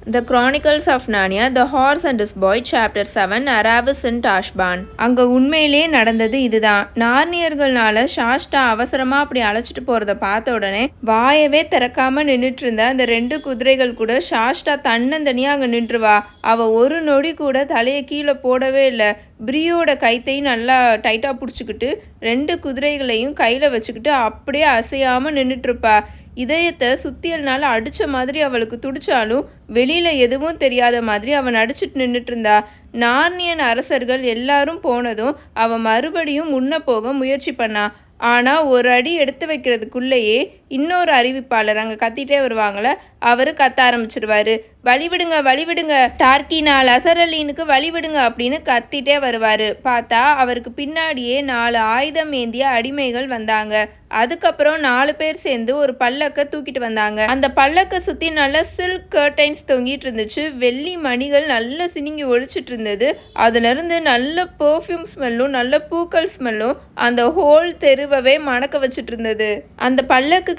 The chronicles of நானியா the horse and his boy chapter seven Aravis in Tashbaan அங்கே உண்மையிலேயே நடந்தது இதுதான். நார்னியர்கள்னால ஷாஷ்டா அவசரமாக அப்படி அழைச்சிட்டு போகிறத பார்த்த உடனே வாயவே திறக்காம நின்றுட்டு இருந்த அந்த ரெண்டு குதிரைகள் கூட ஷாஷ்டா தன்னந்தனியாக அங்கே நின்றுவா. அவள் ஒரு நொடி கூட தலையை கீழே போடவே இல்லை. பிரியோட கைத்தையும் நல்லா டைட்டாக பிடிச்சிக்கிட்டு ரெண்டு குதிரைகளையும் கையில் வச்சுக்கிட்டு அப்படியே அசையாமல் நின்றுட்டுருப்பா இதயத்தை சுத்தியல்னால அடித்த மாதிரி அவளுக்கு துடிச்சாலும் வெளியில் எதுவும் தெரியாத மாதிரி அவன் அடிச்சிட்டு நின்றுட்டு இருந்தா நார்னியன் அரசர்கள் எல்லாரும் போனதும் அவன் மறுபடியும் முன்ன போக முயற்சி பண்ணா. ஆனால் ஒரு அடி எடுத்து வைக்கிறதுக்குள்ளேயே இன்னொரு அறிவிப்பாளர் அங்கே கத்திட்டே வருவாங்கள அவரு கத்த ஆரம்பிச்சிருவார். வழிவிடுங்க வழிவிடுங்க டார்கினா அசரலீனுக்கு வழிவிடுங்க அப்படின்னு கத்திட்டே வருவார். பார்த்தா அவருக்கு பின்னாடியே நாலு ஆயுதம் ஏந்திய அடிமைகள் வந்தாங்க. அதுக்கப்புறம் நாலு பேர் சேர்ந்து ஒரு பல்லக்க தூக்கிட்டு வந்தாங்க. அந்த பல்லக்கை சுற்றி நல்லா சில்க் கர்டைன்ஸ் தொங்கிட்டு இருந்துச்சு. வெள்ளி மணிகள் நல்லா சினிங்கி ஒழிச்சிட்டு இருந்தது. அதுலேருந்து நல்ல பெர்ஃப்யூம் ஸ்மெல்லும் நல்ல பூக்கள் ஸ்மெல்லும் அந்த ஹோல் தெருவவே மணக்க வச்சுட்டு இருந்தது. அந்த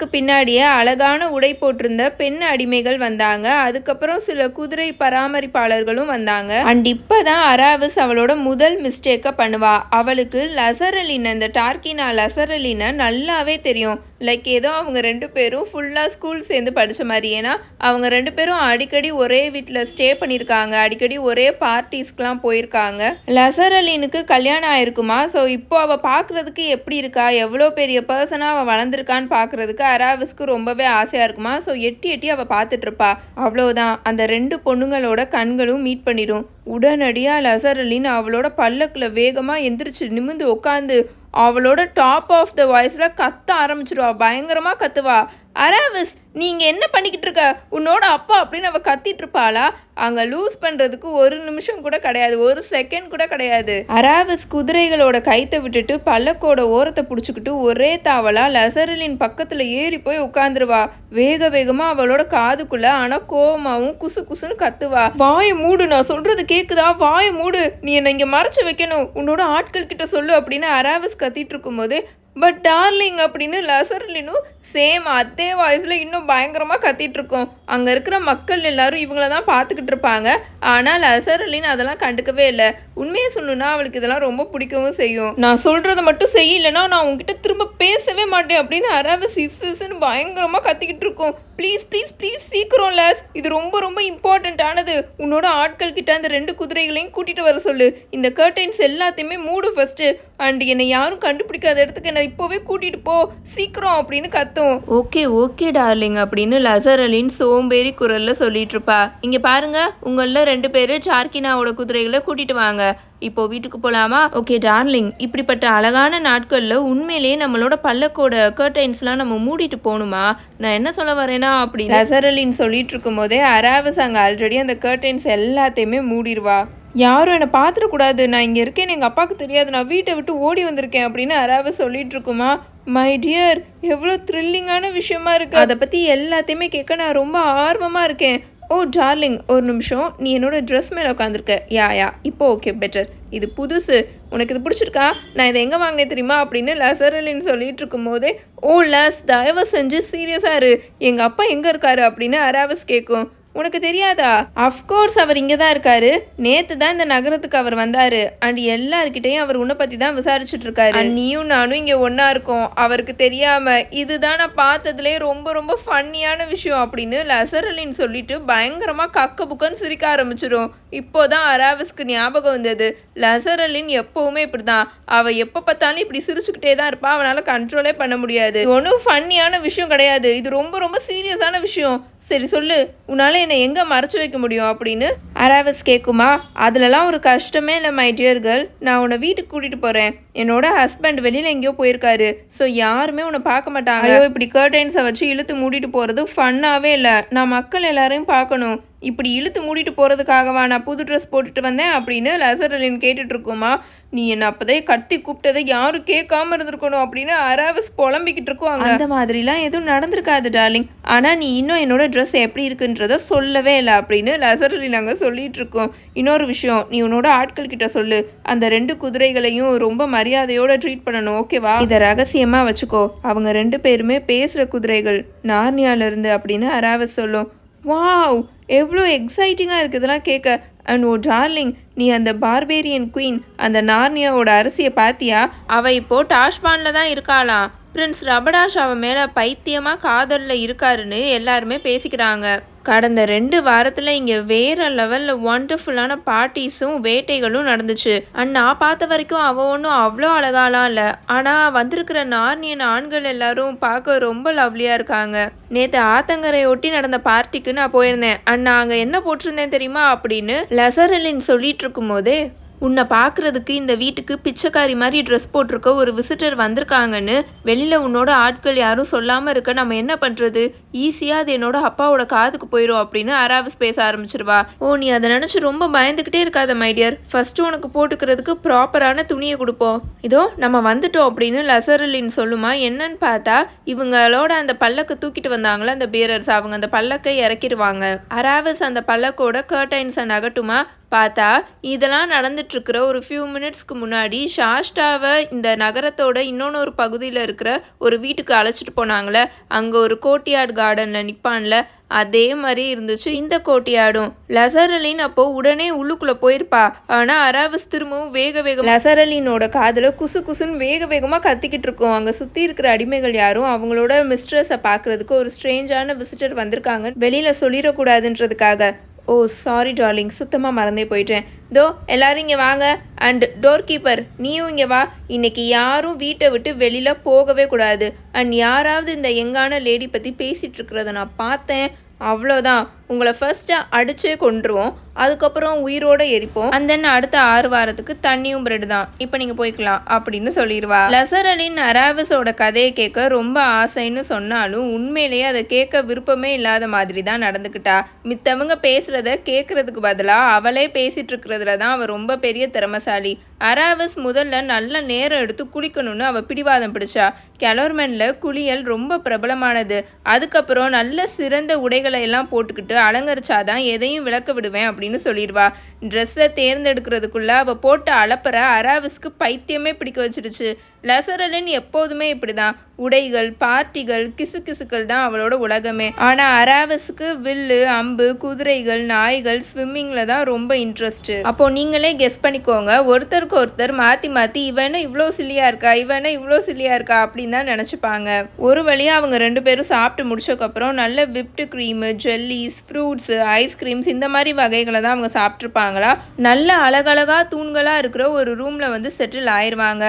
பல்லக்குக்கு பின்னாடியே அழகான உடை போட்டிருந்த பெண் அடிமைகள் வந்தாங்க. அதுக்கப்புறம் சில குதிரை பராமரிப்பாளர்களும் வந்தாங்க. அண்ட் இப்பதான் அராவிஸ் அவளோட முதல் மிஸ்டேக்கை பண்ணுவா. அவளுக்கு லசரலின் அந்த டார்கினா லசரலினை நல்லாவே தெரியும். லைக் ஏதோ அவங்க ரெண்டு பேரும் ஃபுல்லாக ஸ்கூல் சேர்ந்து படித்த மாதிரி. ஏன்னா அவங்க ரெண்டு பேரும் அடிக்கடி ஒரே வீட்டில் ஸ்டே பண்ணியிருக்காங்க. அடிக்கடி ஒரே பார்ட்டிஸ்க்கெலாம் போயிருக்காங்க. லசரலினுக்கு கல்யாணம் ஆயிருக்குமா? ஸோ இப்போ அவள் பார்க்குறதுக்கு எப்படி இருக்கா? எவ்வளோ பெரிய பர்சனாக அவள் வளர்ந்துருக்கான்னு பார்க்குறதுக்கு அராவிஸ்க்கு ரொம்பவே ஆசையாக இருக்குமா? ஸோ எட்டி எட்டி அவள் பார்த்துட்ருப்பா அவ்வளோதான் அந்த ரெண்டு பொண்ணுங்களோட கண்களும் மீட் பண்ணிடும் உடனடியாக லசரலின் அவளோட பல்லக்கில் வேகமாக எந்திரிச்சு நிமிந்து உட்காந்து அவளோட டாப் ஆஃப் த வாய்ஸில் கத்த ஆரம்பிச்சிருவா. பயங்கரமாக கத்துவா. அராவிஸ் நீங்கள் என்ன பண்ணிக்கிட்டு இருக்க? உன்னோட அப்பா அப்படின்னு அவள் கத்திட்டு இருப்பாளா? அங்கே லூஸ் பண்ணுறதுக்கு ஒரு நிமிஷம் கூட கிடையாது. ஒரு செகண்ட் கூட கிடையாது. அராவிஸ் குதிரைகளோட கைத்தை விட்டுட்டு பல்லக்கோட ஓரத்தை பிடிச்சிக்கிட்டு ஒரே தாவலா லசரலின் பக்கத்தில் ஏறி போய் உட்காந்துருவா வேக வேகமாக அவளோட காதுக்குள்ள ஆனால் கோவமாகவும் குசு குசுன்னு கத்துவா. வாயை மூடு நான் சொல்கிறது கேட்குதா வாயை மூடு. நீ என்னை இங்கே மறைச்சு வைக்கணும். உன்னோட ஆட்கள் கிட்ட சொல்லு அப்படின்னு அராவிஸ் கத்திட்டு இருக்கும்போது பட் டார்லிங் அப்படின்னு லசர்லினும் சேம் அதே வாய்ஸில் இன்னும் பயங்கரமாக கத்திட்டு இருக்கோம். அங்கே இருக்கிற மக்கள் எல்லாரும் இவங்கள தான் பார்த்துக்கிட்டு இருப்பாங்க. ஆனால் லசர்லின் அதெல்லாம் கண்டுக்கவே இல்லை. உண்மையை சொல்லணும்னா அவளுக்கு இதெல்லாம் ரொம்ப பிடிக்கவும் செய்யும். நான் சொல்கிறத மட்டும் செய்யலைன்னா நான் உங்ககிட்ட திரும்ப பேசவே மாட்டேன் அப்படின்னு அரவ சிஸ்ன்னு பயங்கரமாக கத்திக்கிட்டு இருக்கோம். ப்ளீஸ் ப்ளீஸ் ப்ளீஸ் சீக்கிரம் லஸ். இது ரொம்ப ரொம்ப இம்பார்ட்டண்ட்டானது உன்னோட ஆட்கள் கிட்ட அந்த ரெண்டு குதிரைகளையும் கூட்டிகிட்டு வர சொல்லு. இந்த கர்டைன்ஸ் எல்லாத்தையுமே மூடு ஃபஸ்ட்டு அண்ட் என்னை யாரும் கண்டுபிடிக்காத இடத்துக்கு என்னை இப்போவே கூட்டிகிட்டு போ சீக்கிரம் அப்படின்னு கத்தும். ஓகே ஓகே டார்லிங் அப்படின்னு லசர் அலின் சோம்பேறி குரலில் சொல்லிட்டு இருப்பா. இங்கே பாருங்க உங்களில் ரெண்டு பேர் சார்கினாவோட குதிரைகளை கூட்டிட்டு வாங்க. இப்போ வீட்டுக்கு போகலாமா ஓகே டார்லிங் இப்படிப்பட்ட அழகான நாட்களில் உண்மையிலேயே நம்மளோட பல்லக்கோட கர்டைன்ஸ்லாம் நம்ம மூடிட்டு போகணுமா? நான் என்ன சொல்ல வரேன்னா அப்படி லசரலின் சொல்லிட்டு இருக்கும் போதே அராவஸ் அங்கே ஆல்ரெடி அந்த கர்டைன்ஸ் எல்லாத்தையுமே மூடிடுவா யாரும் என்னை பார்த்துடக்கூடாது. நான் இங்கே இருக்கேன் எங்கள் அப்பாவுக்கு தெரியாது. நான் வீட்டை விட்டு ஓடி வந்திருக்கேன் அப்படின்னு அராவஸ் சொல்லிட்டு இருக்குமா? மை டியர் எவ்வளோ த்ரில்லிங்கான விஷயமா இருக்கு. அதை பற்றி எல்லாத்தையுமே கேட்க நான் ரொம்ப ஆர்வமாக இருக்கேன். ஓ டார்லிங் ஒரு நிமிஷம். நீ என்னோட ட்ரெஸ் மேலே உட்காந்துருக்க யா யா இப்போ ஓகே பெட்டர் இது புதுசு. உனக்கு இது பிடிச்சிருக்கா? நான் இதை எங்கே வாங்கினேன் தெரியுமா? அப்படின்னு லசரலின்னு சொல்லிட்டு இருக்கும்போதே ஓ லஸ் தயவு செஞ்சு சீரியஸாக இரு. எங்கள் அப்பா எங்கே இருக்காரு அப்படின்னு அராவஸ் கேட்கும். உனக்கு தெரியாதா? அஃப்கோர்ஸ் அவர் இங்கே தான் இருக்காரு. நேத்து தான் இந்த நகரத்துக்கு அவர் வந்தாரு. அண்ட் எல்லார்கிட்டையும் அவர் உன்னை பற்றி தான் விசாரிச்சுட்டு இருக்காரு. நீயும் நானும் இங்கே ஒன்றா இருக்கோம். அவருக்கு தெரியாம இதுதான் நான் பார்த்ததுலே ரொம்ப ரொம்ப ஃபன்னியான விஷயம் அப்படின்னு லசரலின் சொல்லிட்டு பயங்கரமாக கக்க புக்கன்னு சிரிக்க ஆரம்பிச்சிடும் இப்போதான் அராவிஸ்க்கு ஞாபகம் வந்தது. லசரலின் எப்பவுமே இப்படி தான் அவள் எப்போ பார்த்தாலும் இப்படி சிரிச்சுக்கிட்டே தான் இருப்பா. அவனால் கண்ட்ரோலே பண்ண முடியாது. ஒன்றும் ஃபன்னியான விஷயம் கிடையாது. இது ரொம்ப ரொம்ப சீரியஸான விஷயம். சரி சொல்லு. உன்னால் என்னை எங்கே மறைச்சு வைக்க முடியும் அப்படின்னு அராவஸ் கேட்குமா அதுலலாம் ஒரு கஷ்டமே இல்லை மை டியர் கேர்ள் நான் உன்னை வீட்டுக்கு கூட்டிகிட்டு போகிறேன் என்னோட ஹஸ்பண்ட் வெளியில் எங்கேயோ போயிருக்காரு. ஸோ யாருமே உன்னை பார்க்க மாட்டாங்க. ஐயோ இப்படி கர்டைன்ஸை வச்சு இழுத்து மூடிட்டு போகிறது ஃபன்னாகவே இல்லை. நான் மக்கள் எல்லாரையும் பார்க்கணும். இப்படி இழுத்து மூடிட்டு போகிறதுக்காகவா நான் புது ட்ரெஸ் போட்டுட்டு வந்தேன் அப்படின்னு லசரலின் கேட்டுட்டு இருக்குமா நீ என்னை அப்போதே கத்தி கூப்பிட்டதை யாரும் கேட்காம இருந்திருக்கணும் அப்படின்னு அராவஸ் புலம்பிக்கிட்டு இருக்கோம் அந்த மாதிரிலாம் எதுவும் நடந்திருக்காது டார்லிங். ஆனால் நீ இன்னும் என்னோட ட்ரெஸ் எப்படி இருக்குன்றத சொல்லவே இல்லை அப்படின்னு லசரலின் அங்கே சொல்லிட்டு இருக்கோம் இன்னொரு விஷயம் நீ உன்னோட ஆட்கள் கிட்ட சொல்லு. அந்த ரெண்டு குதிரைகளையும் ரொம்ப மரியாதையோட ட்ரீட் பண்ணணும் ஓகேவா? இதை ரகசியமாக வச்சுக்கோ. அவங்க ரெண்டு பேருமே பேசுகிற குதிரைகள் நார்னியால இருந்து அப்படின்னு அராவஸ் சொல்லும். வாவ்! எவ்வளோ எக்ஸைட்டிங்காக இருக்குதுலாம் கேட்க. அண்ட் ஓ டார்லிங் நீ அந்த பார்பேரியன் குயின் அந்த நார்னியாவோட அரசியை பார்த்தியா? அவள் இப்போது டாஷ்பானில் தான் இருக்காளாம் பிரின்ஸ் ரபடாஷ் அவன் மேலே பைத்தியமாக காதலில் இருக்காருன்னு எல்லாருமே பேசிக்கிறாங்க. கடந்த ரெண்டு வாரத்தில் இங்கே வேற லெவலில் ஒண்டர்ஃபுல்லான பார்ட்டிஸும் வேட்டைகளும் நடந்துச்சு. அண்ட் நான் பார்த்த வரைக்கும் அவள் ஒன்றும் அவ்வளோ அழகாலாம் இல்லை. ஆனால் வந்திருக்கிற நார்னியன் ஆண்கள் எல்லாரும் பார்க்க ரொம்ப லவ்லியாக இருக்காங்க. நேற்று ஆத்தங்கரை ஒட்டி நடந்த பார்ட்டிக்கு நான் போயிருந்தேன். அண்ட் நான் அங்கே என்ன போட்டிருந்தேன் தெரியுமா அப்படின்னு லெசரலின் சொல்லிட்டு இருக்கும்போதே உன்னை பார்க்குறதுக்கு இந்த வீட்டுக்கு பிச்சைக்காரி மாதிரி ட்ரெஸ் போட்டிருக்க ஒரு விசிட்டர் வந்திருக்காங்கன்னு வெளியில் உன்னோட ஆட்கள் யாரும் சொல்லாமல் இருக்க நம்ம என்ன பண்ணுறது ஈஸியாக அது என்னோட அப்பாவோட காதுக்கு போயிடும் அப்படின்னு அராவஸ் பேச ஆரம்பிச்சிருவா. ஓ நீ அதை நினச்சி ரொம்ப பயந்துக்கிட்டே இருக்காத மைடியர் ஃபஸ்ட்டு உனக்கு போட்டுக்கிறதுக்கு ப்ராப்பரான துணியை கொடுப்போம். இதோ நம்ம வந்துட்டோம் அப்படின்னு லசரலின் சொல்லுமா? என்னன்னு பார்த்தா இவங்களோட அந்த பல்லக்கு தூக்கிட்டு வந்தாங்களே அந்த பேரர்ஸ் அவங்க அந்த பல்லக்கை இறக்கிடுவாங்க. அராவஸ் அந்த பல்லக்கோட கர்டைன்ஸை நகட்டுமா? பார்த்தா இதெல்லாம் நடந்துட்டுருக்கிற ஒரு ஃபியூ மினிட்ஸ்க்கு முன்னாடி ஷாஷ்டாவை இந்த நகரத்தோட இன்னொன்று ஒரு பகுதியில் இருக்கிற ஒரு வீட்டுக்கு அழைச்சிட்டு போனாங்களே அங்கே ஒரு கோட்டியார்டு கார்டனில் நிற்பான்ல அதே மாதிரி இருந்துச்சு இந்த கோட்டியாடும் லசரலின் அப்போ உடனே உள்ளுக்குள்ள போயிருப்பா. ஆனா அராவஸ் திரும்பவும் வேக வேகம் லசரலினோட காதல குசு குசுன்னு வேக வேகமா கத்திக்கிட்டு இருக்கோம். அங்க சுத்தி இருக்கிற அடிமைகள் யாரும் அவங்களோட மிஸ்ட்ரஸை பார்க்கறதுக்கு ஒரு ஸ்ட்ரேஞ்சான விசிட்டர் வந்திருக்காங்க. வெளியில சொல்லிடக்கூடாதுன்றதுக்காக. ஓ சாரி டார்லிங் சுத்தமாக மறந்தே போயிட்டேன். தோ எல்லாரும் இங்கே வாங்க. அண்ட் டோர் கீப்பர் நீயும் இங்கே வா. இன்னைக்கு யாரும் வீட்டை விட்டு வெளியில் போகவே கூடாது. அண்ட் யாராவது இந்த எங்கான லேடி பற்றி பேசிகிட்டு இருக்கிறத நான் பார்த்தேன். அவ்வளோதான். உங்களை ஃபர்ஸ்ட்டு அடித்தே கொண்டுருவோம் அதுக்கப்புறம் உயிரோட எரிப்போம். அந்த தென் அடுத்த ஆறு வாரத்துக்கு தண்ணியும் பிரெட் தான். இப்போ நீங்கள் போய்க்கலாம் அப்படின்னு சொல்லிடுவா லசரலின் அராவஸோட கதையை கேட்க ரொம்ப ஆசைன்னு சொன்னாலும் உண்மையிலேயே அதை கேட்க விருப்பமே இல்லாத மாதிரி தான் நடந்துக்கிட்டா. மித்தவங்க பேசுகிறத கேட்குறதுக்கு பதிலாக அவளே பேசிகிட்டு இருக்கிறதுல தான் அவள் ரொம்ப பெரிய திறமசாலி. அராவிஸ் முதல்ல நல்ல நேரம் எடுத்து குளிக்கணும்னு அவள் பிடிவாதம் பிடிச்சா. கெலோர்மெனில் குளியல் ரொம்ப பிரபலமானது. அதுக்கப்புறம் நல்ல சிறந்த உடைகள் எல்லாம் போட்டுக்கிட்டு அலங்கரிச்சாதான் எதையும் விளக்க விடுவேன் அப்படின்னு சொல்லிடுவா. ட்ரெஸ்ஸை தேர்ந்தெடுக்கிறதுக்குள்ளே அவள் போட்ட அலப்பற அராவிஸ்க்கு பைத்தியமே பிடிக்க வச்சிருச்சு லசரலின் எப்போதுமே இப்படிதான். உடைகள் பார்ட்டிகள் கிசு கிசுக்கள் தான் அவளோட உலகமே. ஆனால் அராவஸுக்கு வில்லு அம்பு குதிரைகள் நாய்கள் ஸ்விம்மிங்கில் தான் ரொம்ப இன்ட்ரெஸ்ட் அப்போ நீங்களே கெஸ் பண்ணிக்கோங்க. ஒருத்தருக்கு ஒருத்தர் மாற்றி மாற்றி இவனும் இவ்வளோ சில்லியா இருக்கா? இவனும் இவ்வளோ சில்லியா இருக்கா? அப்படின்னு தான் நினச்சிப்பாங்க. ஒரு வழியாக அவங்க ரெண்டு பேரும் சாப்பிட்டு முடிச்சக்கப்புறம் நல்ல whipped cream jellies fruits ice creams இந்த மாதிரி வகைகளை தான் அவங்க சாப்பிட்ருப்பாங்களா நல்ல அழகழகா தூண்களாக இருக்கிற ஒரு ரூமில் வந்து செட்டில் ஆயிடுவாங்க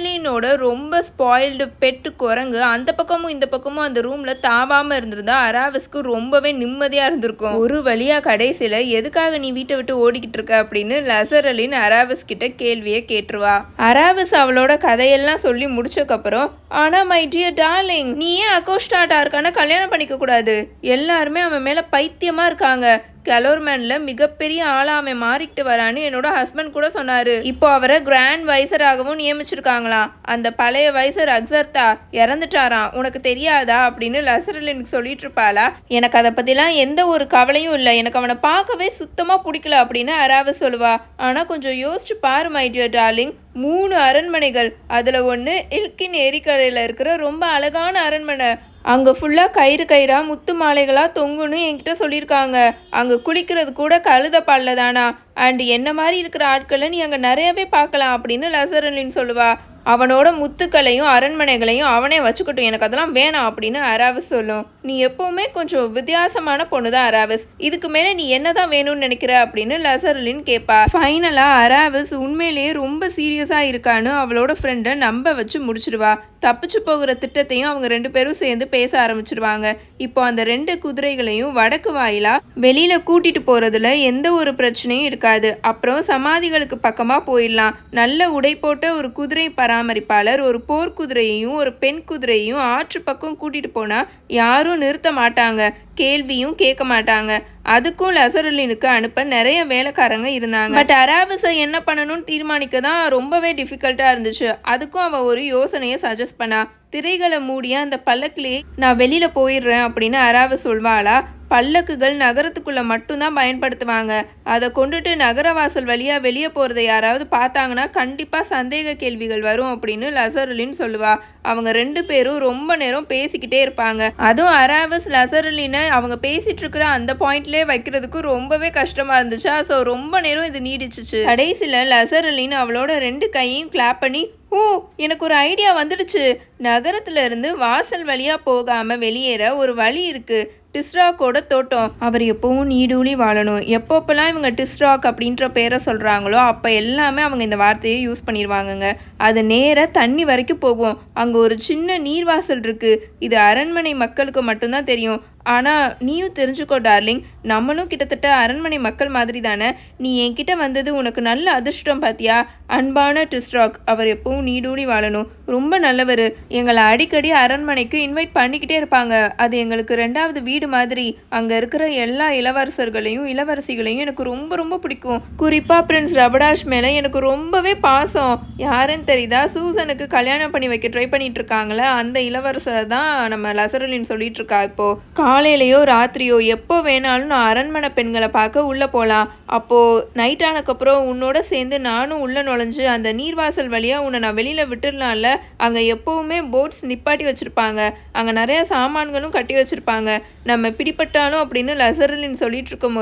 லசரலினோட ரொம்ப ஸ்பாயில்டு பெட்டு குரங்கு அந்த பக்கமும் இந்த பக்கமும் அந்த ரூம்ல தாவாம இருந்திருந்தா அராவஸ்க்கு ரொம்பவே நிம்மதியா இருந்திருக்கும். ஒரு வழியா கடைசியில எதுக்காக நீ வீட்டை விட்டு ஓடிக்கிட்டு இருக்க? அப்படின்னு லசரலின் அராவஸ் கிட்ட கேள்வியை கேட்டுருவா. அராவஸ் அவளோட கதையெல்லாம் சொல்லி முடிச்சக்கப்புறம் ஆனா மை டியர் டார்லிங் நீ ஏன் அகோஸ்டாட்டா இருக்கான கல்யாணம் பண்ணிக்க கூடாது எல்லாருமே அவன் மேல பைத்தியமா இருக்காங்க. கலோர்மேன்ல மிகப்பெரிய ஆளாக அவன் மாறிக்கிட்டு வரான்னு என்னோட ஹஸ்பண்ட் கூட சொன்னாரு. இப்போ அவரை கிராண்ட் வைசராகவும் நியமிச்சிருக்காங்களாம் அந்த பழைய வைசர் அக்சர்தா இறந்துட்டாராம். உனக்கு தெரியாதா? அப்படின்னு லசரலினுக்கு சொல்லிட்டு இருப்பாளா? எனக்கு அதை பத்திலாம் எந்த ஒரு கவலையும் இல்லை. எனக்கு அவனை பார்க்கவே சுத்தமா பிடிக்கல அப்படின்னு அராவ சொல்லுவா. ஆனா கொஞ்சம் யோசிச்சு பாரு மை டியர் டார்லிங் மூணு அரண்மனைகள். அதில் ஒன்று இல்கின் ஏரிக்கரையில் இருக்கிற ரொம்ப அழகான அரண்மனை. அங்கே ஃபுல்லாக கயிறு கயிறாக முத்து மாலைகளாக தொங்குன்னு என்கிட்ட சொல்லியிருக்காங்க. அங்கே குளிக்கிறது கூட கழுத பால்ல தானா? அண்ட் என்ன மாதிரி இருக்கிற ஆட்களை நீ அங்கே நிறையவே பார்க்கலாம் அப்படின்னு லசரலின் சொல்லுவா. அவனோட முத்துக்களையும் அரண்மனைகளையும் அவனே வச்சுக்கட்டும். எனக்கு அதெல்லாம் வேணாம் அப்படின்னு அராவிஸ் சொல்லும். நீ எப்பவுமே கொஞ்சம் வித்தியாசமான பொண்ணு தான் அராவிஸ். இதுக்கு மேலே நீ என்ன தான் வேணும்னு நினைக்கிற அப்படின்னு லசர்லின் கேட்பா ஃபைனலாக அராவிஸ் உண்மையிலேயே ரொம்ப சீரியஸாக இருக்கான்னு அவளோட ஃப்ரெண்டை நம்ப வச்சு முடிச்சிடுவா. தப்பிச்சு போகிற திட்டத்தையும் அவங்க ரெண்டு பேரும் சேர்ந்து பேச ஆரம்பிச்சிருவாங்க. இப்போ அந்த ரெண்டு குதிரைகளையும் வடக்கு வாயிலா வெளியில கூட்டிட்டு போறதுல எந்த ஒரு பிரச்சனையும் இருக்காது. அப்புறம் சமாதிகளுக்கு பக்கமா போயிடலாம். நல்ல உடை போட்ட ஒரு குதிரை பராமரிப்பாளர் ஒரு போர்க்குதிரையையும் ஒரு பெண் குதிரையையும் ஆற்று பக்கம் கூட்டிட்டு போனா யாரும் நிறுத்த மாட்டாங்க. கேள்வியும் கேட்க மாட்டாங்க. அதுக்கும் லசருலினுக்கு அனுப்ப நிறைய வேலைக்காரங்க இருந்தாங்க. பட் அராபிஸை என்ன பண்ணணும்னு தீர்மானிக்க தான் ரொம்பவே டிஃபிகல்ட்டாக இருந்துச்சு. அதுக்கும் அவள் ஒரு யோசனையை சஜஸ்ட் பண்ணா திரைகளை மூடிய அந்த பல்லக்கிலேயே நான் வெளியில் போயிடுறேன் அப்படின்னு அராவ சொல்வாளா? பல்லக்குகள் நகரத்துக்குள்ள மட்டும்தான் பயன்படுத்துவாங்க. அதை கொண்டுட்டு நகரவாசல் வழியாக வெளியே போகிறத யாராவது பார்த்தாங்கன்னா கண்டிப்பாக சந்தேக கேள்விகள் வரும் அப்படின்னு லசருலின் சொல்லுவா. அவங்க ரெண்டு பேரும் ரொம்ப நேரம் பேசிக்கிட்டே இருப்பாங்க. அதுவும் அராவஸ் லசருலினை அவங்க பேசிட்டு இருக்கிற அந்த பாயிண்ட்லேயே வைக்கிறதுக்கு ரொம்பவே கஷ்டமா இருந்துச்சா. ஸோ ரொம்ப நேரம் இது நீடிச்சிச்சு. கடைசியில் லசருலின் அவளோட ரெண்டு கையும் கிளாப் பண்ணி ஓ எனக்கு ஒரு ஐடியா வந்துடுச்சு. நகரத்துல இருந்து வாசல் வழியா போகாம வெளியேற ஒரு வழி இருக்கு. டிஸ்ராக்கோட தோட்டம். அவர் எப்போவும் நீடூழி வாழணும். எப்பப்பெல்லாம் இவங்க டிஸ்ராக் அப்படின்ற பேரை சொல்கிறாங்களோ அப்போ எல்லாமே அவங்க இந்த வார்த்தையை யூஸ் பண்ணிடுவாங்கங்க. அது நேராக தண்ணி வரைக்கும் போகும். அங்கே ஒரு சின்ன நீர்வாசல் இருக்குது இது அரண்மனை மக்களுக்கு மட்டும்தான் தெரியும். ஆனால் நீயும் தெரிஞ்சுக்கோ டார்லிங். நம்மளும் கிட்டத்தட்ட அரண்மனை மக்கள் மாதிரி தானே. நீ என்கிட்ட வந்தது உனக்கு நல்ல அதிர்ஷ்டம் பாத்தியா? அன்பான டிஸ்ட்ராக் அவர் எப்பவும் நீடூடி வாழணும். ரொம்ப நல்லவர். எங்களை அடிக்கடி அரண்மனைக்கு இன்வைட் பண்ணிக்கிட்டே இருப்பாங்க. அது எங்களுக்கு ரெண்டாவது வீடு மாதிரி. அங்கே இருக்கிற எல்லா இளவரசர்களையும் இளவரசிகளையும் எனக்கு ரொம்ப ரொம்ப பிடிக்கும். குறிப்பாக பிரின்ஸ் ரபடாஷ் மேலே எனக்கு ரொம்பவே பாசம். யாருன்னு தெரியுதா? சூசனுக்கு கல்யாணம் பண்ணி வைக்க ட்ரை பண்ணிட்டு இருக்காங்களே அந்த இளவரசரை தான் நம்ம லசரலின் சொல்லிட்டு இருக்கா இப்போ. காலையிலையோ ராத்திரியோ எப்போ வேணாலும் நான் அரண்மனை பெண்களை பார்க்க உள்ளே போகலாம் அப்போது நைட் ஆனக்கப்புறம் உன்னோட சேர்ந்து நானும் உள்ளே நுழைஞ்சு அந்த நீர்வாசல் வழியாக உன்னை நான் வெளியில் விட்டுடலாம்ல அங்கே எப்போவுமே போட்ஸ் நிப்பாட்டி வச்சுருப்பாங்க. அங்கே நிறையா சாமான்களும் கட்டி வச்சுருப்பாங்க. நம்ம பிடிப்பட்டாலும் அப்படின்னு லசரலின்னு சொல்லிட்டு இருக்கும்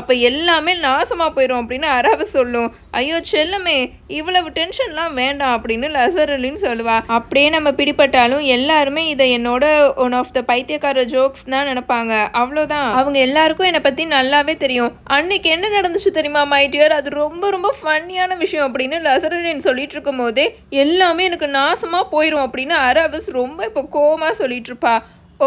அப்போ எல்லாமே நாசமாக போயிடும் அப்படின்னு அரவ சொல்லும். ஐயோ செல்லமே இவ்வளவு டென்ஷன்லாம் வேண்டாம் அப்படின்னு லசரலின்னு சொல்லுவா. அப்படியே நம்ம பிடிப்பட்டாலும் எல்லாருமே இதை என்னோட ஒன் ஆஃப் த பைத்தியக்கார ஜோக்ஸ் தான் நினைப்பாங்க. அவ்வளோதான். அவங்க எல்லாருக்கும் என்னை பற்றி நல்லாவே தெரியும். அன்னைக்கு என்ன நடந்துச்சு தெரியுமா மைட்டியர் அது ரொம்ப ரொம்ப ஃபன்னியான விஷயம் அப்படின்னு லசரலின் சொல்லிட்டு இருக்கும் போதே எல்லாமே எனக்கு நாசமாக போயிடும் அப்படின்னு அரவஸ் ரொம்ப இப்போ கோவமாக சொல்லிட்டு இருப்பா. ஓ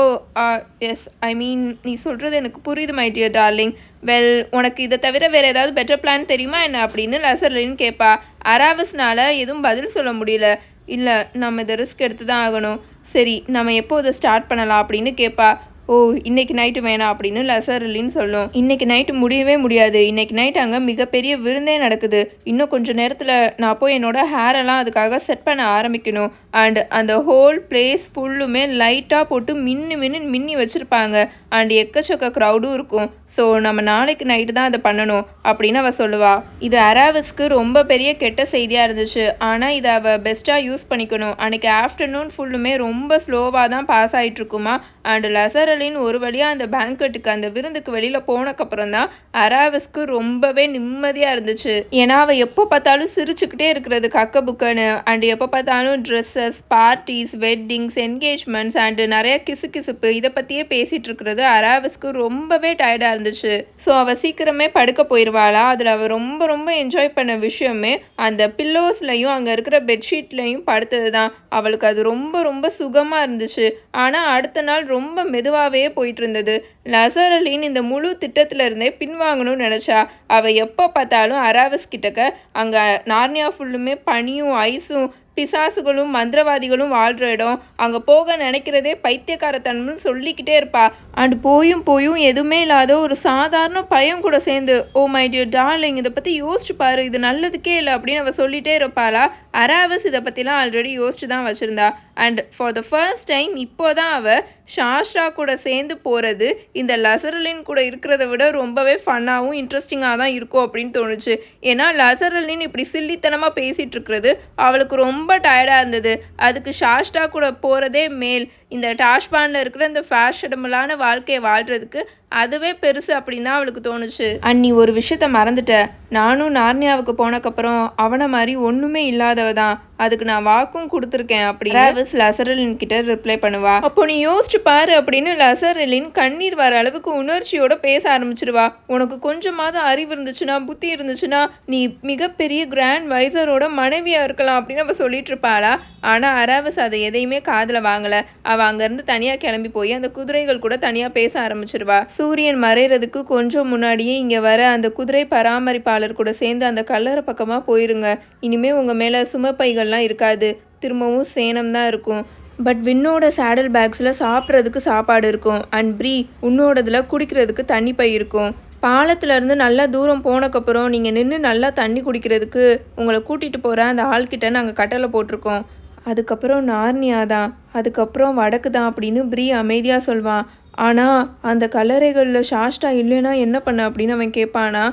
எஸ் ஐ மீன் நீ சொல்கிறது எனக்கு புரியுது மை டியர் டார்லிங் வெல் உனக்கு இதை தவிர வேறு ஏதாவது பெட்டர் பிளான் தெரியுமா என்ன அப்படின்னு லசர்லின் கேட்பா அராவஸ்னால எதுவும் பதில் சொல்ல முடியல. இல்லை நம்ம இதை ரிஸ்க் எடுத்து தான் ஆகணும். சரி நம்ம எப்போ இதை ஸ்டார்ட் பண்ணலாம் அப்படின்னு கேட்பா ஓ இன்னைக்கு நைட்டு வேணாம் அப்படின்னு லசர்லின்னு சொல்லும். இன்னைக்கு நைட்டு முடியவே முடியாது. இன்னைக்கு நைட் அங்கே மிகப்பெரிய விருந்தே நடக்குது. இன்னும் கொஞ்சம் நேரத்தில் நான் போய் என்னோட ஹேரெல்லாம் அதுக்காக செட் பண்ண ஆரம்பிக்கணும். அண்ட் அந்த ஹோல் பிளேஸ் ஃபுல்லுமே லைட்டாக போட்டு மின்னு மின்னு மின்னி வச்சுருப்பாங்க. அண்ட் எக்கச்சக்க க்ரௌடும் இருக்கும். ஸோ நம்ம நாளைக்கு நைட்டு தான் அதை பண்ணணும் அப்படின்னு அவள் சொல்லுவா. இது அராவஸ்க்கு ரொம்ப பெரிய கெட்ட செய்தியாக இருந்துச்சு. ஆனால் இதை அவள் பெஸ்ட்டாக யூஸ் பண்ணிக்கணும். அன்றைக்கி ஆஃப்டர்நூன் ஃபுல்லுமே ரொம்ப ஸ்லோவாக தான் பாஸ் ஆகிட்டு இருக்குமா. அண்ட் லசரலின் ஒரு வழியாக அந்த பேங்கட்டுக்கு அந்த விருந்துக்கு வெளியில் போனக்கப்புறம் தான் அராவஸ்க்கு ரொம்பவே நிம்மதியாக இருந்துச்சு. ஏன்னா அவள் எப்போ பார்த்தாலும் சிரிச்சுக்கிட்டே இருக்கிறது கக்க புக்கன்னு அண்ட் எப்போ பார்த்தாலும் dresses parties weddings engagements and நிறைய கிசு கிசுப்பு இதை பற்றியே பேசிகிட்டு இருக்கிறது அராவஸ்க்கு ரொம்பவே டயர்டாக இருந்துச்சு. ஸோ அவள் சீக்கிரமே படுக்க போயிடுவாளா அதில் அவள் ரொம்ப ரொம்ப என்ஜாய் பண்ண விஷயமே அந்த பில்லோஸ்லையும் அங்கே இருக்கிற பெட்ஷீட்லையும் படுத்தது தான் அவளுக்கு அது ரொம்ப ரொம்ப சுகமாக இருந்துச்சு. ஆனால் அடுத்த நாள் ரொம்ப மெதுவாக மெதுவாகவே போயிட்டு இருந்தது நசரலின் இந்த முழு திட்டத்திலிருந்தே பின்வாங்கணும்னு நினச்சா அவள் எப்போ பார்த்தாலும் அராவஸ் கிட்டக்க அங்கே நார்னியா ஃபுல்லுமே பனியும் ஐஸும் பிசாசுகளும் மந்திரவாதிகளும் வாழ்கிற இடம். அங்கே போக நினைக்கிறதே பைத்தியக்காரத்தனம்னு சொல்லிக்கிட்டே இருப்பா. அண்ட் போயும் போயும் எதுவுமே இல்லாத ஒரு சாதாரண பையன் கூட சேர்ந்து ஓ மை டியர் டார்லிங் இதை பற்றி யோசிச்சு பாரு இது நல்லதுக்கே இல்லை அப்படின்னு அவள் சொல்லிகிட்டே இருப்பாளா. அராவஸ் இதை பற்றிலாம் ஆல்ரெடி யோசிச்சு தான் வச்சுருந்தா. And for the first time இப்போ தான் அவள் ஷாஷ்ரா கூட சேர்ந்து போகிறது இந்த லசரலின் கூட இருக்கிறத விட ரொம்பவே ஃபன்னாகவும் இன்ட்ரெஸ்டிங்காக தான் இருக்கும் அப்படின்னு தோணுச்சு. ஏன்னா லசரலின் இப்படி சில்லித்தனமாக பேசிகிட்டு இருக்கிறது அவளுக்கு ரொம்ப ரொம்ப டயர்டாக இருந்தது. அதுக்கு ஷாஷ்டா கூட போகிறதே மேல். இந்த டாஷ்பானில் இருக்கிற இந்த ஃபேஷனபிளான வாழ்க்கையை வாழ்கிறதுக்கு அதுவே பெருசு அப்படின்னு தான் அவளுக்கு தோணுச்சு. அண்ட் நீ ஒரு விஷயத்த மறந்துட்ட. நானும் நார்னியாவுக்கு போனக்கப்புறம் அவனை மாதிரி ஒன்றுமே இல்லாதவ தான். அதுக்கு நான் வாக்கும் கொடுத்துருக்கேன் அப்படி ராவஸ் லசரலின் கிட்ட ரிப்ளை பண்ணுவா. அப்போ நீ யோசிச்சு பாரு அப்படின்னு லசரலின் கண்ணீர் வர அளவுக்கு உணர்ச்சியோட பேச ஆரம்பிச்சிருவா. உனக்கு கொஞ்சமாவது அறிவு இருந்துச்சுன்னா புத்தி இருந்துச்சுன்னா நீ மிகப்பெரிய கிராண்ட் வைசரோட மனைவியா இருக்கலாம் அப்படின்னு அவ சொல்லிட்டு இருப்பாளா? ஆனால் அராவஸ் அதை எதையுமே காதில் வாங்கலை. அவள் அங்கேருந்து தனியாக கிளம்பி போய் அந்த குதிரைகள் கூட தனியாக பேச ஆரம்பிச்சிருவா. சூரியன் மறைறதுக்கு கொஞ்சம் முன்னாடியே இங்கே வர அந்த குதிரை பராமரிப்பாளர் கூட சேர்ந்து அந்த கல்லறை பக்கமாக போயிருங்க. இனிமே உங்கள் மேலே சுமப்பைகள்லாம் இருக்காது. திரும்பவும் சேனம் தான் இருக்கும். பட் வின்னோட சேடல் பேக்ஸில் சாப்பிட்றதுக்கு சாப்பாடு இருக்கும். அண்ட் ப்ரீ உன்னோடதில் குடிக்கிறதுக்கு தண்ணி பை இருக்கும். பாலத்துலேருந்து நல்லா தூரம் போனக்கப்புறம் நீங்கள் நின்று நல்லா தண்ணி குடிக்கிறதுக்கு உங்களை கூட்டிகிட்டு போகிற அந்த ஆள்கிட்ட நாங்கள் கட்டளை போட்டிருக்கோம். அதுக்கப்புறம் நார்னியா தான் அதுக்கப்புறம் வடக்கு தான் அப்படின்னு ப்ரீ அமைதியாக சொல்வான் ஆனால் அந்த கல்லறைகளில் ஷாஸ்டா இல்லைன்னா என்ன பண்ண அப்படின்னு அவன் கேட்பானா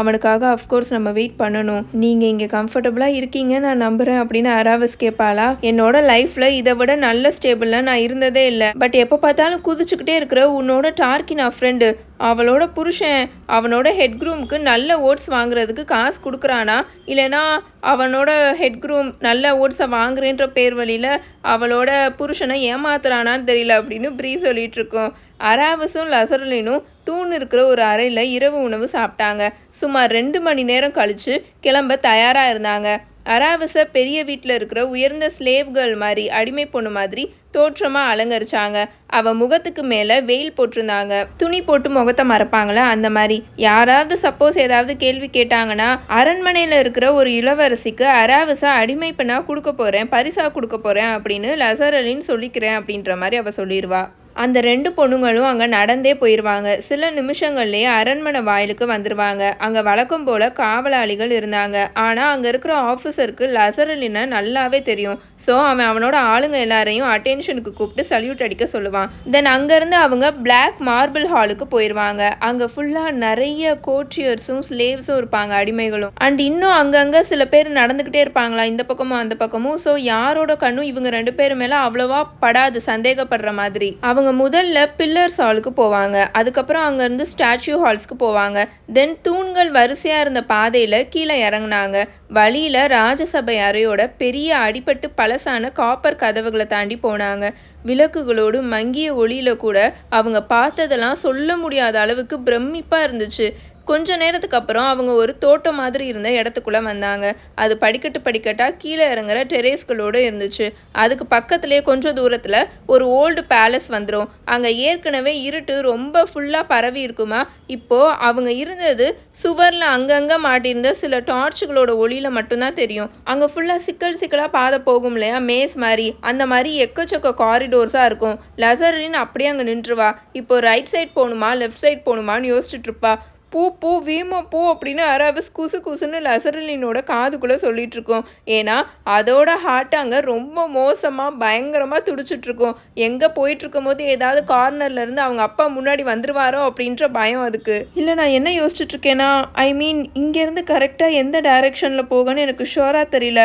அவனுக்காக அஃப்கோர்ஸ் நம்ம வெயிட் பண்ணணும். நீங்கள் இங்கே கம்ஃபர்டபுளாக இருக்கீங்க நான் நம்புகிறேன் அப்படின்னு அராவஸ் கேட்பாளா என்னோட லைஃப்பில் இதை விட நல்ல ஸ்டேபிளில் நான் இருந்ததே இல்லை. பட் எப்போ பார்த்தாலும் குதிச்சுக்கிட்டே இருக்கிற உன்னோட டார்கினா ஃப்ரெண்டு அவளோட புருஷன் அவனோட ஹெட் க்ரூமுக்கு நல்ல ஓட்ஸ் வாங்குறதுக்கு காசு கொடுக்குறானா? இல்லைனா அவனோட ஹெட் க்ரூம் நல்ல ஓட்ஸை வாங்குறேன்ற பேர் வழியில் அவளோட புருஷனை ஏமாத்துறானான்னு தெரியல அப்படின்னு ப்ரீ சொல்லிகிட்ருக்கோம் இருக்கோம். அராவஸும் லசரலினும் தூண் இருக்கிற ஒரு அறையில் இரவு உணவு சாப்பிட்டாங்க. சுமார் ரெண்டு மணி நேரம் கழித்து கிளம்ப தயாராக இருந்தாங்க. அராவச பெரிய வீட்டில் இருக்கிற உயர்ந்த ஸ்லேவ்கள் மாதிரி அடிமை பொண்ணு மாதிரி தோற்றமாக அலங்கரிச்சாங்க. அவ முகத்துக்கு மேலே வெயில் போட்டிருந்தாங்க. துணி போட்டு முகத்தை மறைப்பாங்களே? அந்த மாதிரி. யாராவது சப்போஸ் ஏதாவது கேள்வி கேட்டாங்கன்னா அரண்மனையில் இருக்கிற ஒரு இளவரசிக்கு அராவசா அடிமை பண்ணா கொடுக்க போகிறேன் பரிசா கொடுக்க போகிறேன் அப்படின்னு லசரலின்னு சொல்லிக்கிறேன் அப்படின்ற மாதிரி அவள் சொல்லிடுவா அந்த ரெண்டு பொண்ணுங்களும் அங்கே நடந்தே போயிடுவாங்க சில நிமிஷங்கள்லேயே அரண்மனை வாயிலுக்கு வந்துடுவாங்க அங்கே வழக்கம் போல் காவலாளிகள் இருந்தாங்க. ஆனால் அங்கே இருக்கிற ஆஃபீஸருக்கு லசரலினை நல்லாவே தெரியும். ஸோ அவன் அவனோட ஆளுங்க எல்லாரையும் அட்டென்ஷனுக்கு கூப்பிட்டு சல்யூட் அடிக்க சொல்லுவான். தென் அங்கேருந்து அவங்க பிளாக் மார்பிள் ஹாலுக்கு போயிடுவாங்க அங்கே ஃபுல்லாக நிறைய கோச்சியர்ஸும் ஸ்லேவ்ஸும் இருப்பாங்க அடிமைகளும். அண்ட் இன்னும் அங்கங்கே சில பேர் நடந்துக்கிட்டே இருப்பாங்களா இந்த பக்கமும் அந்த பக்கமும்? ஸோ யாரோட கண்ணும் இவங்க ரெண்டு பேர் மேலே அவ்வளோவா படாது சந்தேகப்படுற மாதிரி. அவங்க முதல்ல பில்லர்ஸ் ஹாலுக்கு போவாங்க. அதுக்கப்புறம் அங்கேருந்து ஸ்டாச்சு ஹால்ஸ்க்கு போவாங்க. தென் தூண்கள் வரிசையாக இருந்த பாதையில் கீழே இறங்குனாங்க. வழியில் ராஜசபை அறையோட பெரிய அடிபட்டு பழசான காப்பர் கதவுகளை தாண்டி போனாங்க. விளக்குகளோடு மங்கிய ஒளியில் கூட அவங்க பார்த்ததெல்லாம் சொல்ல முடியாத அளவுக்கு பிரமிப்பாக இருந்துச்சு. கொஞ்ச நேரத்துக்கு அப்புறம் அவங்க ஒரு தோட்டம் மாதிரி இருந்த இடத்துக்குள்ளே வந்தாங்க. அது படிக்கட்டு படிக்கட்டாக கீழே இறங்குற டெரேஸ்களோடு இருந்துச்சு. அதுக்கு பக்கத்துலேயே கொஞ்சம் தூரத்தில் ஒரு ஓல்டு பேலஸ் வந்துடும் அங்கே ஏற்கனவே இருட்டு ரொம்ப ஃபுல்லாக பரவி இருக்குமா? இப்போது அவங்க இருந்தது சுவரில் அங்கங்கே மாட்டியிருந்த சில டார்ச்சுகளோட ஒளியில் மட்டும்தான் தெரியும். அங்கே ஃபுல்லாக சிக்கல் சிக்கலாக பாதை போகும் இல்லையா? மேஸ் மாதிரி. அந்த மாதிரி எக்கச்சக்க காரிடோர்ஸாக இருக்கும். லசரின் அப்படியே அங்கே நின்றுவா. இப்போ ரைட் சைட் போகணுமா லெஃப்ட் சைட் போகணுமான்னு யோசிச்சுட்டு இருப்பா. பூ பூ வீமோ பூ அப்படின்னு அரவஸ் குசு குசுன்னு லசரலினோட காதுக்குள்ளே சொல்லிகிட்ருக்கோம் ஏன்னா அதோட ஹார்ட் அங்கே ரொம்ப மோசமாக பயங்கரமாக துடிச்சிட்ருக்கோம் எங்கே போயிட்டுருக்கும் போது ஏதாவது கார்னர்லேருந்து அவங்க அப்பா முன்னாடி வந்துடுவாரோ அப்படின்ற பயம் அதுக்கு. இல்லை நான் என்ன யோசிச்சுட்ருக்கேன்னா ஐ மீன் இங்கேருந்து கரெக்டாக எந்த டைரெக்ஷனில் போகணும்னு எனக்கு ஷோராக தெரியல.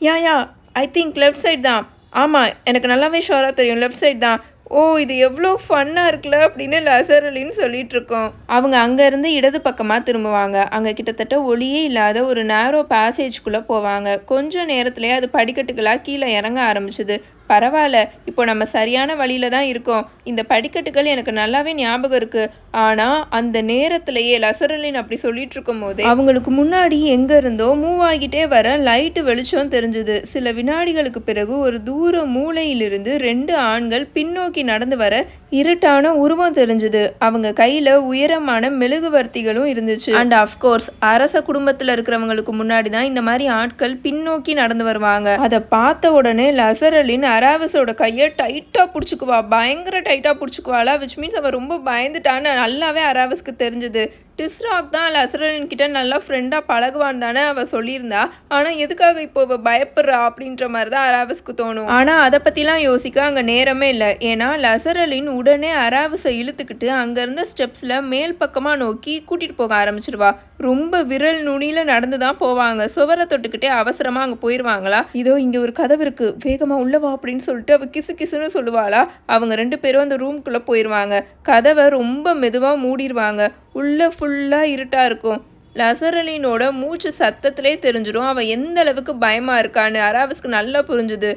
Yeah yeah I think left side தான். ஆமாம் எனக்கு நல்லாவே ஷோராக தெரியும் லெஃப்ட் சைட் தான். ஓ இது எவ்வளோ ஃபன்னாக இருக்குல்ல அப்படின்னு லசரலின்னு சொல்லிட்டு இருக்கோம் அவங்க அங்கேருந்து இடது பக்கமாக திரும்புவாங்க. அங்கே கிட்டத்தட்ட ஒளியே இல்லாத ஒரு நேரோ பேசேஜ்குள்ளே போவாங்க. கொஞ்ச நேரத்துலேயே அது படிக்கட்டுகளாக கீழே இறங்க ஆரம்பிச்சுது. பரவாயில்ல இப்போ நம்ம சரியான வழியில தான் இருக்கோம். இந்த படிக்கட்டுகள் எனக்கு நல்லாவே ஞாபகம் இருக்கு. ஆனால் அந்த நேரத்திலேயே லசரலின் அப்படி சொல்லிட்டு இருக்கும் போது அவங்களுக்கு முன்னாடி எங்க இருந்தோ மூவ் ஆகிட்டே வர லைட்டு வெளிச்சம் தெரிஞ்சுது. சில வினாடிகளுக்கு பிறகு ஒரு தூர மூலையிலிருந்து ரெண்டு ஆண்கள் பின்னோக்கி நடந்து வர இருட்டான உருவம் தெரிஞ்சுது. அவங்க கையில உயரமான மெழுகுவர்த்திகளும் இருந்துச்சு. அண்ட் அஃப்கோர்ஸ் அரச குடும்பத்தில் இருக்கிறவங்களுக்கு முன்னாடி தான் இந்த மாதிரி ஆட்கள் பின்னோக்கி நடந்து வருவாங்க. அதை பார்த்த உடனே லசரலின் அராவஸோட கையை டைட்டாக பிடிச்சிக்குவா. பயங்கர டைட்டாக பிடிச்சிக்குவாளா விச் மீன்ஸ் அவள் ரொம்ப பயந்துட்டான்னு நல்லாவே அராவஸ்க்கு தெரிஞ்சது. டிஸ்ராக் தான் லசரலின் கிட்ட நல்லா ஃப்ரெண்டாக பழகுவான் தானே அவள் சொல்லியிருந்தா. ஆனால் எதுக்காக இப்போ இவ பயப்படுறா அப்படின்ற மாதிரி தான் அராவஸ்க்கு தோணும். ஆனால் அதை பற்றிலாம் யோசிக்க அங்கே நேரமே இல்லை. ஏன்னா லசரலின் உடனே அராவஸை இழுத்துக்கிட்டு அங்கே இருந்த ஸ்டெப்ஸில் மேல் பக்கமாக நோக்கி கூட்டிகிட்டு போக ஆரம்பிச்சிருவா. ரொம்ப விரல் நுனியில் நடந்து தான் போவாங்க. சுவரை தொட்டுக்கிட்டே அவசரமாக அங்கே போயிடுவாங்களா இதோ இங்கே ஒரு கதவு இருக்குது வேகமாக உள்ளவா அப்படின்னு சொல்லிட்டு அவள் கிசு கிசுன்னு சொல்லுவாளா. அவங்க ரெண்டு பேரும் அந்த ரூம்குள்ளே போயிடுவாங்க கதவை ரொம்ப மெதுவாக மூடிடுவாங்க உள்ளே ஃபுல்லாக இருட்டாக இருக்கும். லசரலினோட மூச்சு சத்தத்திலே தெரிஞ்சிடும். அவள் எந்த அளவுக்கு பயமாக இருக்கான்னு அராவஸ்க்கு நல்லா புரிஞ்சுது.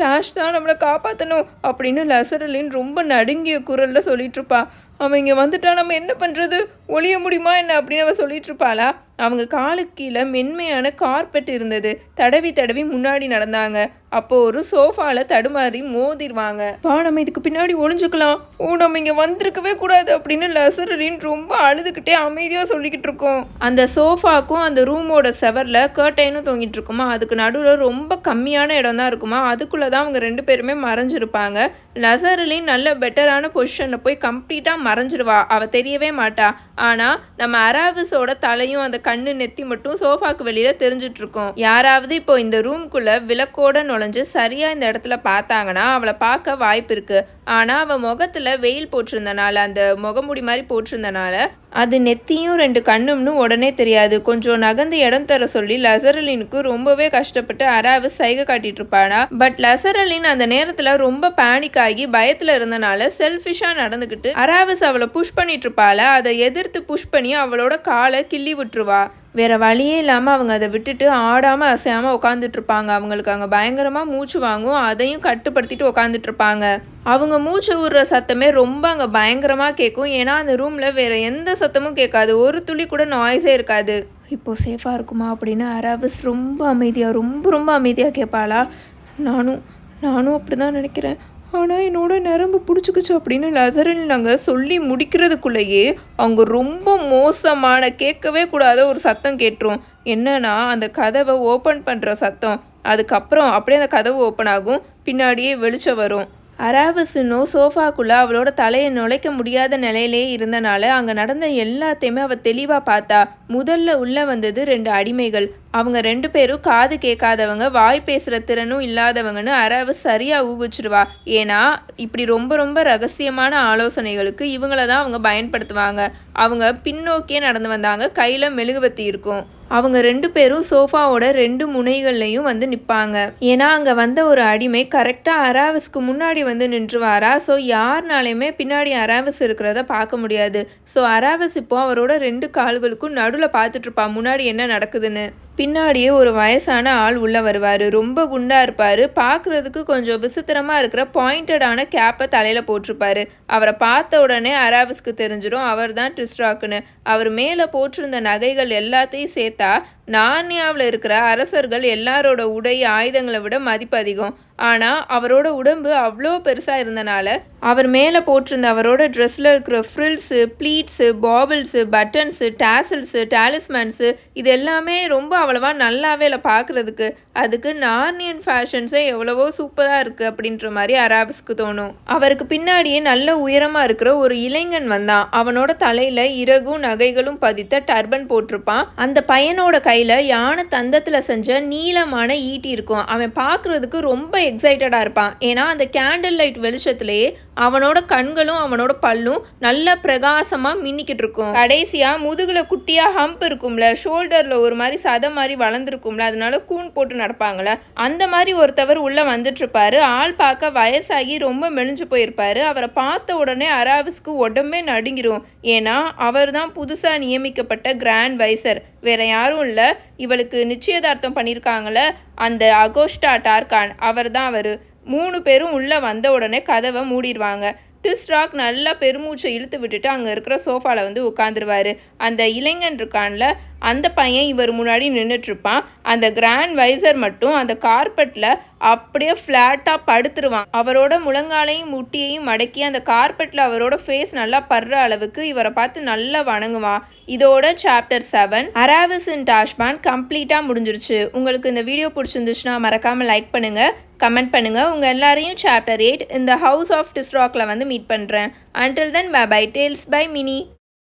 டாஷ் தான் நம்மளை காப்பாற்றணும் அப்படின்னு லசரலின் ரொம்ப நடுங்கிய குரலில் சொல்லிட்டு இருப்பா. அவன் இங்கே வந்துட்டா நம்ம என்ன பண்ணுறது ஒளிய முடியுமா என்ன அப்படின்னு அவள் சொல்லிட்டு இருப்பாளா? அவங்க காலுக்கு கீழே மென்மையான கார்பெட் இருந்தது. தடவி தடவி முன்னாடி நடந்தாங்க. அப்போ ஒரு சோஃபாவில் தடுமாறி மோதிடுவாங்க வா நம்ம இதுக்கு பின்னாடி ஒளிஞ்சுக்கலாம். ஓ நம்ம இங்கே வந்திருக்கவே கூடாது அப்படின்னு லசரலின் ரொம்ப அழுதுகிட்டே அமைதியாக சொல்லிக்கிட்டு இருக்கோம். அந்த சோஃபாக்கும் அந்த ரூமோட செவரில் கர்டைனும் தொங்கிட்டு இருக்குமா? அதுக்கு நடுவில் ரொம்ப கம்மியான இடம் தான் இருக்குமா? அதுக்குள்ளே தான் அவங்க ரெண்டு பேருமே மறைஞ்சிருப்பாங்க. லசரலின் நல்ல பெட்டரான பொசிஷனில் போய் கம்ப்ளீட்டாக மறைஞ்சிடுவா அவள் தெரியவே மாட்டா. ஆனால் நம்ம அராவிஸோட தலையும் அந்த கண்ணு நெத்தி மட்டும் சோஃபாக்கு வெளியில் தெரிஞ்சிட்ருக்கோம். யாராவது இப்போ இந்த ரூம்குள்ளே விளக்கோட நுழைஞ்சு சரியாக இந்த இடத்துல பார்த்தாங்கன்னா அவளை பார்க்க வாய்ப்பு இருக்குது ஆனால் அவள் முகத்தில் வெயில் போட்டிருந்தனால அந்த முகமுடி மாதிரி போட்டிருந்தனால அது நெத்தியும் ரெண்டு கண்ணும்னு உடனே தெரியாது. கொஞ்சம் நகர்ந்து இடம் தர சொல்லி லசரலினுக்கு ரொம்பவே கஷ்டப்பட்டு அராவு சைகை காட்டிட்டு இருப்பானா. பட் லசரலின் அந்த நேரத்தில் ரொம்ப பேனிக் ஆகி பயத்தில் இருந்தனால செல்ஃபிஷாக நடந்துக்கிட்டு அராவஸ் அவளை புஷ் பண்ணிட்டு இருப்பாள? அதை எதிர்த்து புஷ் பண்ணி அவளோட காலை கிள்ளி விட்டுருவா. வேறு வழியே இல்லாமல் அவங்க அதை விட்டுட்டு ஆடாமல் அசையாமல் உட்காந்துட்ருப்பாங்க அவங்களுக்கு அங்கே பயங்கரமாக மூச்சு வாங்கும். அதையும் கட்டுப்படுத்திட்டு உட்காந்துட்ருப்பாங்க அவங்க மூச்சு விடுற சத்தமே ரொம்ப அங்கே பயங்கரமாக கேட்கும் ஏன்னா அந்த ரூமில் வேறு எந்த சத்தமும் கேட்காது. ஒரு துளி கூட நாய்ஸே இருக்காது. இப்போது சேஃபாக இருக்குமா? அப்படின்னு அராவிஸ் ரொம்ப அமைதியாக ரொம்ப ரொம்ப அமைதியாக கேட்பாளா? நானும் நானும் அப்படி தான் நினைக்கிறேன். ஆனால் என்னோட நரம்பு பிடிச்சிக்குச்சு அப்படின்னு லசரன் நாங்கள் சொல்லி முடிக்கிறதுக்குள்ளேயே அவங்க ரொம்ப மோசமான கேட்கவே கூடாத ஒரு சத்தம் கேட்டுரும். என்னன்னா அந்த கதவை ஓப்பன் பண்ணுற சத்தம். அதுக்கப்புறம் அப்படியே அந்த கதவு ஓப்பன் ஆகும். பின்னாடியே வெளிச்சம் வரும். அராவசுனோ சோஃபாக்குள்ளே அவளோட தலையை நுழைக்க முடியாத நிலையிலே இருந்தனால அங்கே நடந்த எல்லாத்தையுமே அவள் தெளிவாக பார்த்தா. முதல்ல உள்ளே வந்தது ரெண்டு அடிமைகள். அவங்க ரெண்டு பேரும் காது கேட்காதவங்க வாய் பேசுகிற திறனும் இல்லாதவங்கன்னு அராவு சரியாக ஊகிச்சிருவா. ஏன்னா இப்படி ரொம்ப ரொம்ப ரகசியமான ஆலோசனைகளுக்கு இவங்கள தான் அவங்க பயன்படுத்துவாங்க. அவங்க பின்னோக்கியே நடந்து வந்தாங்க. கையில் மெழுகுவத்தி இருக்கும். அவங்க ரெண்டு பேரும் சோஃபாவோட ரெண்டு முனைகள்லையும் வந்து நிற்பாங்க ஏன்னா அங்கே வந்த ஒரு அடிமை கரெக்டாக அராவஸ்க்கு முன்னாடி வந்து நின்றுவாரா? ஸோ யாருனாலையுமே பின்னாடி அராவஸ் இருக்கிறத பார்க்க முடியாது. ஸோ அராவஸ் இப்போ அவரோட ரெண்டு கால்களுக்கும் நடுவில் பார்த்துட்ருப்பா முன்னாடி என்ன நடக்குதுன்னு. பின்னாடியே ஒரு வயசான ஆள் உள்ளே வருவார். ரொம்ப குண்டாக இருப்பார். பார்க்குறதுக்கு கொஞ்சம் விசித்திரமாக இருக்கிற பாயிண்டடான கேப்பை தலையில் போட்டிருப்பாரு. அவரை பார்த்த உடனே அராவிஸ்க்கு தெரிஞ்சிடும் அவர் தான் ட்ரிஸ்டாக்குன்னு அவர் மேலே போட்டிருந்த நகைகள் எல்லாத்தையும் சேர்த்தா நார்னியாவில் இருக்கிற அரசர்கள் எல்லாரோட உடை ஆயுதங்களை விட மதிப்பு அதிகம். ஆனால் அவரோட உடம்பு அவ்வளோ பெருசாக இருந்தனால அவர் மேலே போட்டிருந்த அவரோட ட்ரெஸ்ஸில் இருக்கிற frills pleats baubles buttons tassels talismans இது எல்லாமே ரொம்ப அவ்வளவா நல்லாவே இல்லை பார்க்குறதுக்கு அதுக்கு நார்னியன் ஃபேஷன்ஸே எவ்வளவோ சூப்பராக இருக்குது அப்படின்ற மாதிரி அராபிஸ்க்கு தோணும். அவருக்கு பின்னாடியே நல்ல உயரமாக இருக்கிற ஒரு இளைஞன் வந்தான். அவனோட தலையில் இறகும் நகைகளும் பதித்த டர்பன் போட்டிருப்பான். அந்த பையனோட கை கையில் யானை தந்தத்தில் செஞ்ச நீளமான ஈட்டி இருக்கும். அவன் பார்க்குறதுக்கு ரொம்ப எக்ஸைட்டடாக இருப்பான். ஏன்னா அந்த கேண்டில் லைட் வெளிச்சத்துலேயே அவனோட கண்களும் அவனோட பல்லும் நல்ல பிரகாசமாக மின்னிக்கிட்டு இருக்கும். கடைசியாக முதுகில் குட்டியாக ஹம்ப் இருக்கும்ல ஷோல்டரில் ஒரு மாதிரி சதை மாதிரி வளர்ந்துருக்கும்ல அதனால கூன் போட்டு நடப்பாங்கள அந்த மாதிரி ஒருத்தவர் உள்ளே வந்துட்டுருப்பாரு. ஆள் பார்க்க வயசாகி ரொம்ப மெலிஞ்சு போயிருப்பாரு. அவரை பார்த்த உடனே அராவிஸ்க்கு உடம்பே நடுங்கிரும். ஏன்னா அவர் தான் புதுசாக நியமிக்கப்பட்ட கிராண்ட் வைசர் வேற யாரும் இல்லை. இவளுக்கு நிச்சயதார்த்தம் பண்ணியிருக்காங்கள அந்த அகோஸ்டா டார்கான் அவர் தான் அவர். மூணு பேரும் உள்ளே வந்த உடனே கதவை மூடிடுவாங்க டிஸ்ராக் நல்லா பெருமூச்சை இழுத்து விட்டுட்டு அங்கே இருக்கிற சோஃபாவில் வந்து உட்காந்துருவார் அந்த இளைஞன் இருக்கான்ல அந்த பையன் இவர் முன்னாடி நின்றுட்டுருப்பான் அந்த கிராண்ட் வைசர் மட்டும் அந்த கார்பெட்டில் அப்படியே ஃப்ளாட்டாக படுத்துருவான். அவரோட முழங்காலையும் முட்டியையும் மடக்கி அந்த கார்பெட்டில் அவரோட ஃபேஸ் நல்லா படுற அளவுக்கு இவரை பார்த்து நல்லா வணங்குவான். இதோட சாப்டர் செவன் அராவிஸ் இன் டாஷ்பான் கம்ப்ளீட்டாக முடிஞ்சிருச்சு. உங்களுக்கு இந்த வீடியோ பிடிச்சிருந்துச்சுன்னா மறக்காமல் லைக் பண்ணுங்கள் கமெண்ட் பண்ணுங்கள் உங்கள் எல்லாரையும் சாப்டர் எயிட் இந்த ஹவுஸ் ஆஃப் டிஸ்ராக்ல வந்து மீட் பண்ணுறேன் until then bye bye tales by Mini